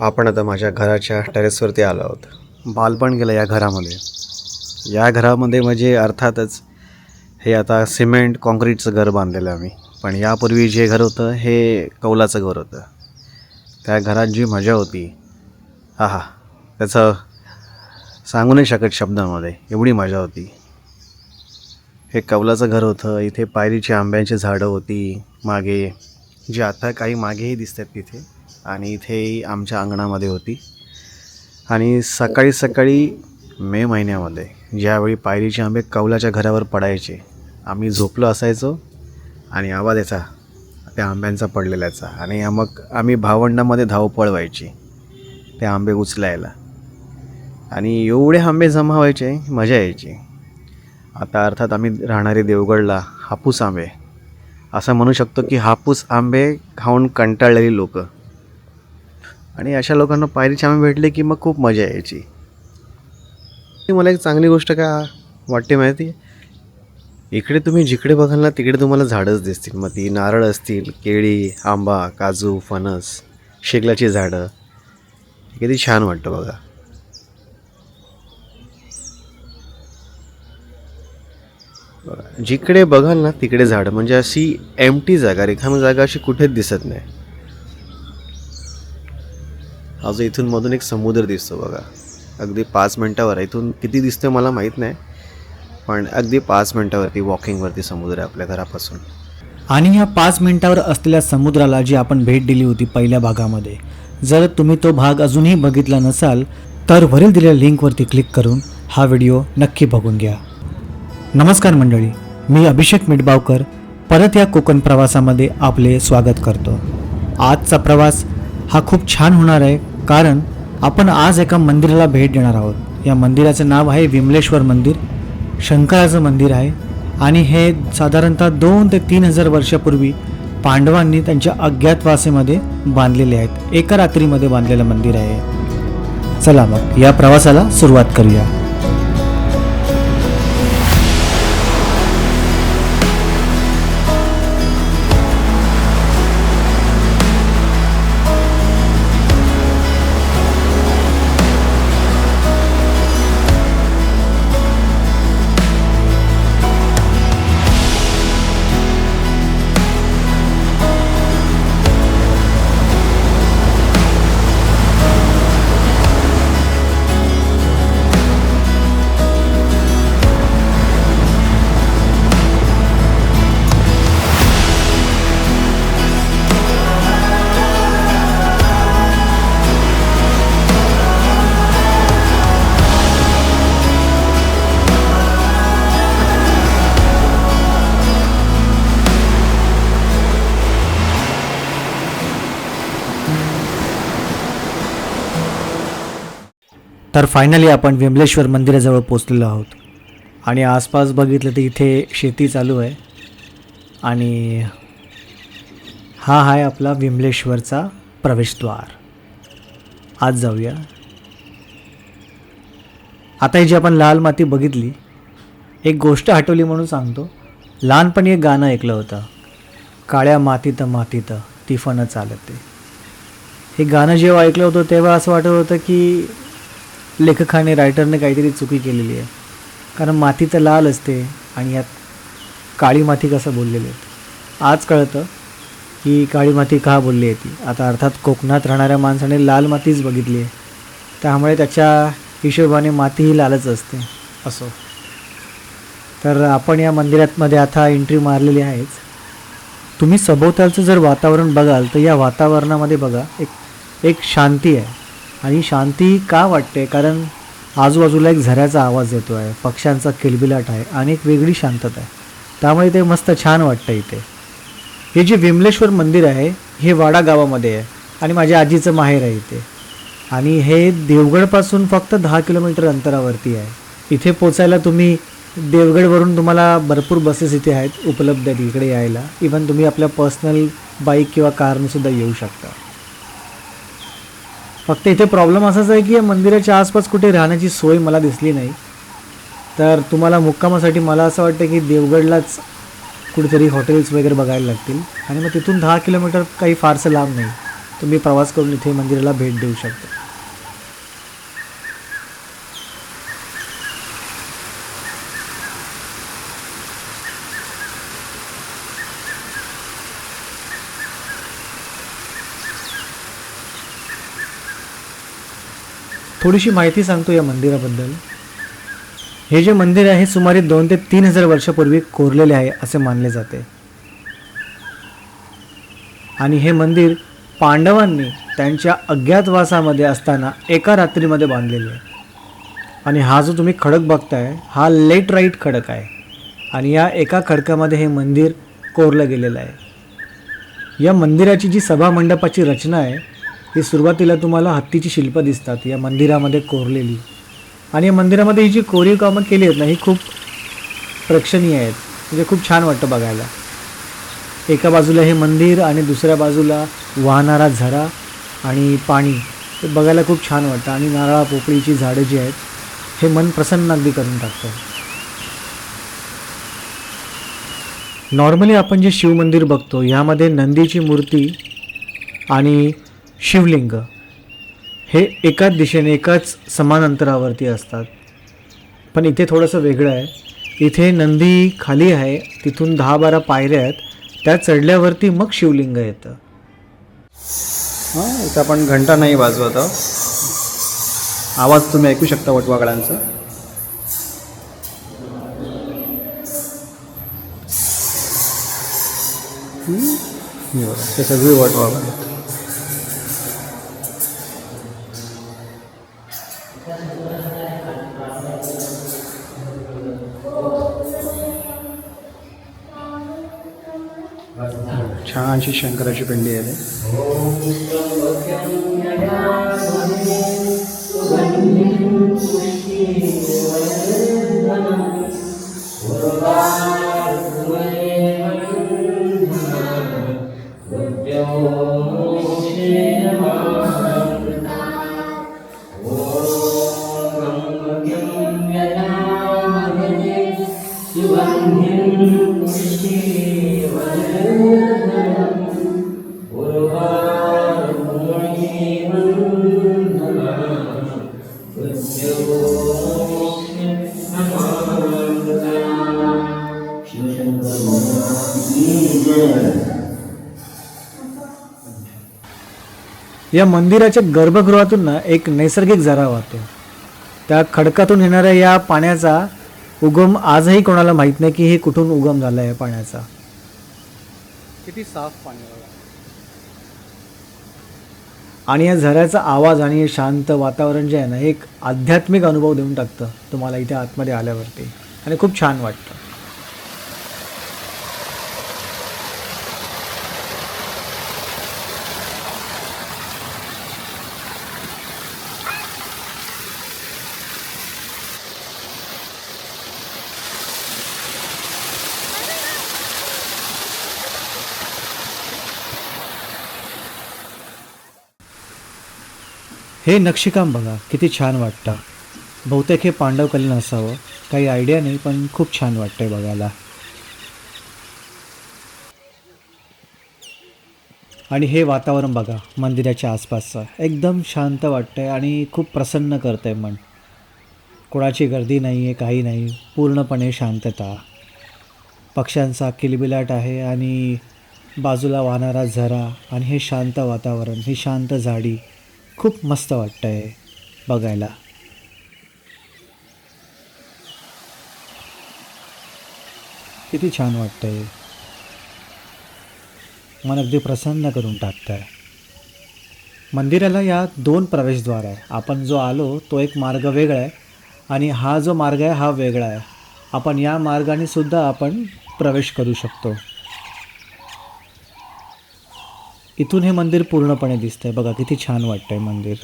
आपण आता माझ्या घराच्या टेरेसवरती आलो आहोत. बालपण गेलं या घरामध्ये. या घरामध्ये म्हणजे अर्थातच हे आता सिमेंट कॉन्क्रीटचं घर बांधलेलं आम्ही. पण यापूर्वी जे घर होतं हे कौलाचं घर होतं. त्या घरात जी मजा होती हा हा त्याचं सांगू नाही शकत शब्दामध्ये एवढी मजा होती. हे कौलाचं घर होतं इथे पायरीची आंब्यांची झाडं होती मागे जी आता काही मागेही दिसतात तिथे आणि इथेही आमच्या अंगणामध्ये होती. आणि सकाळी सकाळी मे महिन्यामध्ये ज्यावेळी पायरीचे आंबे कौलाच्या घरावर पडायचे आम्ही झोपलो असायचो आणि आवाज यायचा त्या आंब्यांचा पडलेल्याचा. आणि मग आम्ही भावंडामध्ये धावपळ व्हायची ते आंबे उचलायला. आणि एवढे आंबे जमा व्हायचे मजा यायची. आता अर्थात आम्ही राहणारे देवगडला हापूस आंबे असं म्हणू शकतो की हापूस आंबे खाऊन कंटाळलेली लोकं. आणि अशा लोकांना पायरीचे आंबे भेटले की मग खूप मजा यायची. मला एक चांगली गोष्ट का वाटते माहिती? इकडे तुम्ही जिकडे बघाल ना तिकडे तुम्हाला झाडंच दिसतील. मग ती नारळ असतील केळी आंबा काजू फणस शेगलाची झाडं. किती छान वाटतं बघा. बघा, जिकडे बघाल ना तिकडे झाडं. म्हणजे अशी एमटी जागा रिकामी जागा अशी कुठेच दिसत नाही. अजून इथून मधून एक समुद्र दिसतो बघा. अगदी पाच मिनटावर इथून किती दिसतं मला माहीत नाही पण अगदी पाच मिनटावरती वॉकिंगवरती समुद्र आहे आपल्या घरापासून. आणि ह्या पाच मिनटावर असलेल्या समुद्राला जी आपण भेट दिली होती पहिल्या भागामध्ये जर तुम्ही तो भाग अजूनही बघितला नसाल तर वरील दिलेल्या लिंकवरती क्लिक करून हा व्हिडिओ नक्की बघून घ्या. नमस्कार मंडळी मी अभिषेक मिटबावकर परत या कोकण प्रवासामध्ये आपले स्वागत करतो. आजचा प्रवास हा खूप छान होणार आहे कारण आपण आज एका मंदिराला भेट देणार आहोत. या मंदिराचं नाव आहे विमलेश्वर मंदिर शंकराचं मंदिर आहे आणि हे साधारणतः दोन ते तीन हजार वर्षापूर्वी पांडवांनी त्यांच्या अज्ञातवासेमध्ये बांधलेले आहेत. एका रात्रीमध्ये बांधलेलं मंदिर आहे. चला मग या प्रवासाला सुरुवात करूया. तर फायनली आपण विमलेश्वर मंदिराजवळ पोचलेलो आहोत. आणि आसपास बघितलं तर इथे शेती चालू आहे. आणि हा आहे आपला विमलेश्वरचा प्रवेशद्वार. आज जाऊया. आता ही जी आपण लाल माती बघितली एक गोष्ट आठवली म्हणून सांगतो. लहानपणी एक गाणं ऐकलं होतं. काळ्या मातीत मातीत तिफनं चालते. हे गाणं जेव्हा ऐकलं होतं तेव्हा असं वाटत होतं की लेखकाने रायटरने काहीतरी चुकी केलेली आहे. कारण माती तर लाल असते आणि यात काळी माती कसं बोललेली आहेत आज कळतं की काळी माती का बोलली आहे ती? आता अर्थात कोकणात राहणाऱ्या माणसाने लाल मातीच बघितली आहे. त्यामुळे त्याच्या हिशोबाने माती ही लालच असते. असो. तर आपण या मंदिरातमध्ये आता एंट्री मारलेली आहेच. तुम्ही सभोवतालचं जर वातावरण बघाल तर या वातावरणामध्ये बघा एक एक शांती आहे. आणि शांती का वाटते? कारण आजूबाजूला एक झऱ्याचा आवाज येतो आहे पक्ष्यांचा किलबिलाट आहे आणि एक वेगळी शांतता आहे. त्यामुळे ते मस्त छान वाटतं इथे. हे जे विमलेश्वर मंदिर आहे हे वाडा गावामध्ये आहे आणि माझ्या आजीचं माहेर आहे इथे. आणि हे देवगडपासून फक्त दहा किलोमीटर अंतरावरती आहे. इथे पोचायला तुम्ही देवगडवरून तुम्हाला भरपूर बसेस इथे आहेत उपलब्ध आहेत इकडे यायला. इवन तुम्ही आपल्या पर्सनल बाईक किंवा कारनेसुद्धा येऊ शकता. फक्त इथे प्रॉब्लेम असाच आहे की या मंदिराच्या आसपास कुठे राहण्याची सोय मला दिसली नाही. तर तुम्हाला मुक्कामासाठी मला असं वाटतं की देवगडलाच कुठेतरी हॉटेल्स वगैरे बघायला लागतील. आणि मग तिथून दहा किलोमीटर काही फारसं लांब नाही. तुम्ही प्रवास करून इथे मंदिराला भेट देऊ शकता. थोडीशी माहिती सांगतो या मंदिराबद्दल. हे जे मंदिर आहे सुमारे दोन ते तीन हजार वर्षापूर्वी कोरलेले आहे असे मानले जाते. आणि हे मंदिर पांडवांनी त्यांच्या अज्ञातवासामध्ये असताना एका रात्रीमध्ये बांधलेले आहे. आणि हा जो तुम्ही खडक बघताय हा लेट राईट खडक आहे. आणि या एका खडकामध्ये हे मंदिर कोरलं गेलेलं आहे. या मंदिराची जी सभा मंडपाची रचना आहे ही सुरुवातीला तुम्हाला हत्तीची शिल्पं दिसतात या मंदिरामध्ये कोरलेली. आणि या मंदिरामध्ये ही जी कोरीव कामं केली आहेत ना ही खूप प्रेक्षणीय आहेत. म्हणजे खूप छान वाटतं बघायला. एका बाजूला हे मंदिर आणि दुसऱ्या बाजूला वाहणारा झरा आणि पाणी ते बघायला खूप छान वाटतं. आणि नारळा पोपळीची झाडं जी आहेत हे मन प्रसन्न अगदी करून टाकतं. नॉर्मली आपण जे शिवमंदिर बघतो ह्यामध्ये नंदीची मूर्ती आणि शिवलिंग. हे एकाच दिशेने एकाच समान अंतरावरती असतात. पण इथे थोडंसं वेगळं आहे. इथे नंदी खाली आहे. तिथून दहा बारा पायऱ्या आहेत. त्या चढल्यावरती मग शिवलिंग येतं. हां इथं आपण घंटा नाही वाजवत आहोत. आवाज तुम्ही ऐकू शकता वटवागळांचा हे सगळी वटवागळ छानशी शंकराची पिंडी आहे. या मंदिराच्या गर्भगृहातून ना एक नैसर्गिक झरा वाहतो. त्या खडकातून येणाऱ्या या पाण्याचा उगम आजही कोणाला माहीत नाही की हे कुठून उगम झाला आहे पाण्याचा. किती साफ पाणी आणि या झऱ्याचा आवाज आणि हे शांत वातावरण जे आहे ना एक आध्यात्मिक अनुभव देऊन टाकतं तुम्हाला इथे आतमध्ये आल्यावरती. आणि खूप छान वाटतं. हे नक्षीकाम बघा किती छान वाटतं. बहुतेक हे पांडवकालीन असावं. काही आयडिया नाही पण खूप छान वाटतंय बघायला. आणि हे वातावरण बघा मंदिराच्या आसपासचं. एकदम शांत वाटतंय आणि खूप प्रसन्न करतंय मन. कोणाची गर्दी नाही आहे काही नाही. पूर्णपणे शांतता. पक्ष्यांचा किलबिलाट आहे आणि बाजूला वाहणारा झरा आणि हे शांत वातावरण ही शांत झाडी. खूप मस्त वाटतं आहे बघायला. किती छान वाटतं आहे मन अगदी प्रसन्न करून टाकतं आहे मंदिराला या दोन प्रवेशद्वार आहे. आपण जो आलो तो एक मार्ग वेगळा आहे आणि हा जो मार्ग आहे हा वेगळा आहे. आपण या मार्गाने सुद्धा आपण प्रवेश करू शकतो. इथून हे मंदिर पूर्णपणे दिसतंय. बघा किती छान वाटतंय मंदिर.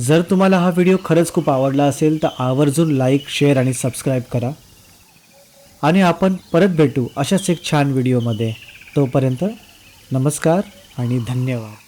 जर तुम्हाला हा व्हिडिओ खरंच खूप आवडला असेल तर आवर्जून लाईक शेअर आणि सबस्क्राईब करा. आणि आपण परत भेटू अशाच एक छान व्हिडिओमध्ये. तोपर्यंत नमस्कार आणि धन्यवाद.